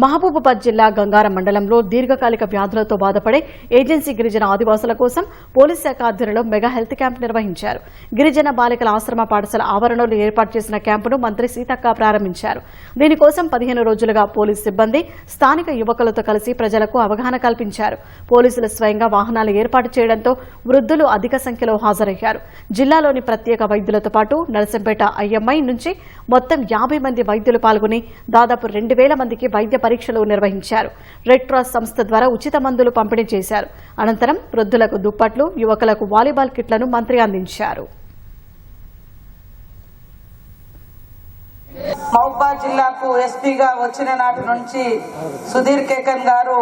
మహబూబాబాద్ జిల్లా గంగారం మండలంలో దీర్ఘకాలిక వ్యాధులతో బాధపడే ఏజెన్సీ గిరిజన ఆదివాసుల కోసం పోలీస్ శాఖ ఆధ్వర్యంలో మెగా హెల్త్ క్యాంప్ నిర్వహించారు. గిరిజన బాలికల ఆశ్రమ పాఠశాల ఆవరణలో ఏర్పాటు చేసిన క్యాంపును మంత్రి సీతక్క ప్రారంభించారు. దీనికోసం పదిహేను రోజులుగా పోలీస్ సిబ్బంది స్థానిక యువకులతో కలిసి ప్రజలకు అవగాహన కల్పించారు. పోలీసులు స్వయంగా వాహనాలు ఏర్పాటు చేయడంతో వృద్ధులు అధిక సంఖ్యలో హాజరయ్యారు. జిల్లాలోని ప్రత్యేక వైద్యులతో పాటు నరసంపేట ఐఎంఐ నుంచి మొత్తం యాభై మంది వైద్యులు పాల్గొని దాదాపు రెండు వేల మందికి వైద్య పరీక్షలు నిర్వహించారు. రెడ్ క్రాస్ సంస్థ ద్వారా ఉచిత మందులు పంపిణీ చేశారు. అనంతరం వృద్ధులకు దుప్పట్లు యువకులకు వాలీబాల్ కిట్లను మంత్రి అందించారు. మహబూబాద్ జిల్లాకు ఎస్పీగా వచ్చిన నాటి నుంచి సుధీర్ కేకన్ గారు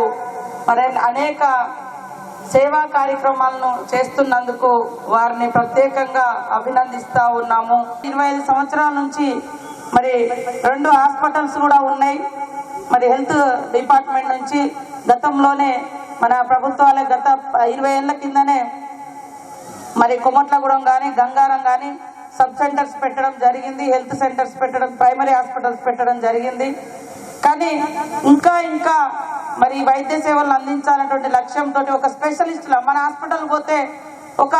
మరి అనేక సేవా కార్యక్రమాలను చేస్తున్నందుకు వారిని ప్రత్యేకంగా అభినందిస్తా ఉన్నాము. ఇరవై ఐదు సంవత్సరాల నుంచి మరి రెండు హాస్పిటల్స్ కూడా ఉన్నాయి. మరి హెల్త్ డిపార్ట్మెంట్ నుంచి గతంలోనే మన ప్రభుత్వాల గత ఇరవై ఏళ్ళ కిందనే మరి కొమట్లగూడెం కానీ గంగారం కానీ సబ్ సెంటర్స్ పెట్టడం జరిగింది హెల్త్ సెంటర్స్ పెట్టడం ప్రైమరీ హాస్పిటల్స్ పెట్టడం జరిగింది. కానీ ఇంకా ఇంకా మరి వైద్య సేవలను అందించాలన్నటువంటి లక్ష్యంతో ఒక స్పెషలిస్ట్ మన హాస్పిటల్ పోతే ఒక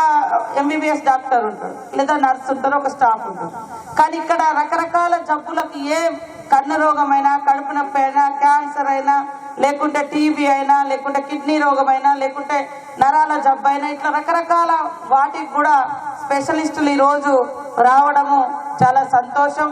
ఎంబీబీఎస్ డాక్టర్ ఉంటాడు లేదా నర్స్ ఉంటారు ఒక స్టాఫ్ ఉంటారు. కానీ ఇక్కడ రకరకాల జబ్బులకు ఏ కన్ను రోగమైనా కడుపు నొప్పి అయినా లేకుంటే టీబీ అయినా లేకుంటే కిడ్నీ రోగమైనా లేకుంటే నరాల జబ్బు అయినా ఇట్లా రకరకాల వాటికి కూడా స్పెషలిస్టులు ఈరోజు రావడము చాలా సంతోషం.